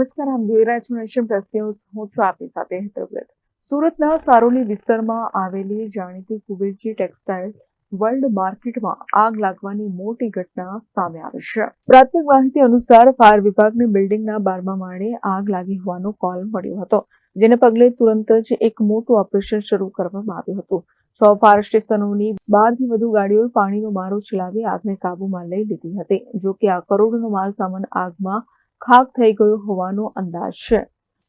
નમસ્કાર, આમ જોઈ નેશન પ્લસ ન્યૂઝ. હું છું આપની સાથે હેતરવ્રત સુરતના સારોલી વિસ્તારમાં આવેલી જાણીતી કુબેરજી ટેક્સટાઇલ વર્લ્ડ માર્કેટમાં આગ લાગવાની મોટી ઘટના સામે આવી છે. પ્રાથમિક માહિતી અનુસાર ફાયર વિભાગની બિલ્ડિંગના બારમા માળે આગ લાગી હોવાનો કોલ મળ્યો હતો, જેને પગલે તુરંત જ એક મોટું ઓપરેશન શરૂ કરવામાં આવ્યું હતું. છ ફાયર સ્ટેશનોની બારથી વધુ ગાડીઓ પાણીનો મારો ચલાવી આગને કાબૂમાં લઈ લીધી હતી, જોકે આ કરોડોનો માલ સામાન આગમાં ખાક થઈ ગયો હોવાનો અંદાજ છે.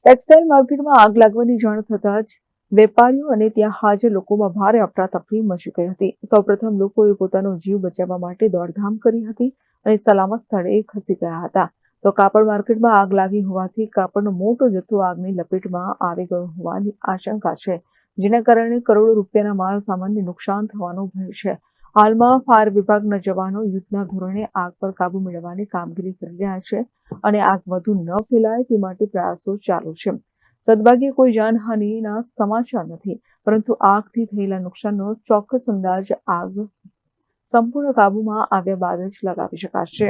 ટેક્સટાઇલ માર્કેટમાં આગ લાગવાની જાણ થતાં જ વેપારીઓ અને ત્યાં હાજર લોકોમાં ભારે અફરાતફરી મચી ગઈ હતી. સૌપ્રથમ લોકોએ પોતાનો જીવ બચાવવા માટે દોડધામ કરી હતી અને સલામત સ્થળે ખસી ગયા હતા. તો કાપડ માર્કેટમાં આગ લાગી હોવાથી કાપડનો મોટો જથ્થો આગની લપેટમાં આવી ગયો હોવાની આશંકા છે, જેના કારણે કરોડો રૂપિયાના માલ સામાનને નુકસાન થવાનો ભય છે. હાલમાં ફાયર વિભાગના જવાનો યુદ્ધના ધોરણે આગ પર કાબુ મેળવવાની કામગીરી કરી રહ્યા છે અને આગ વધુ ન ફેલાય તે માટે પ્રયાસો ચાલુ છે. સદભાગ્યે કોઈ જાનહાનિના સમાચાર નથી, પરંતુ આગથી થયેલા નુકસાનનો ચોક્કસ અંદાજ આગ સંપૂર્ણ કાબુમાં આવ્યા બાદ જ લગાવી શકાશે.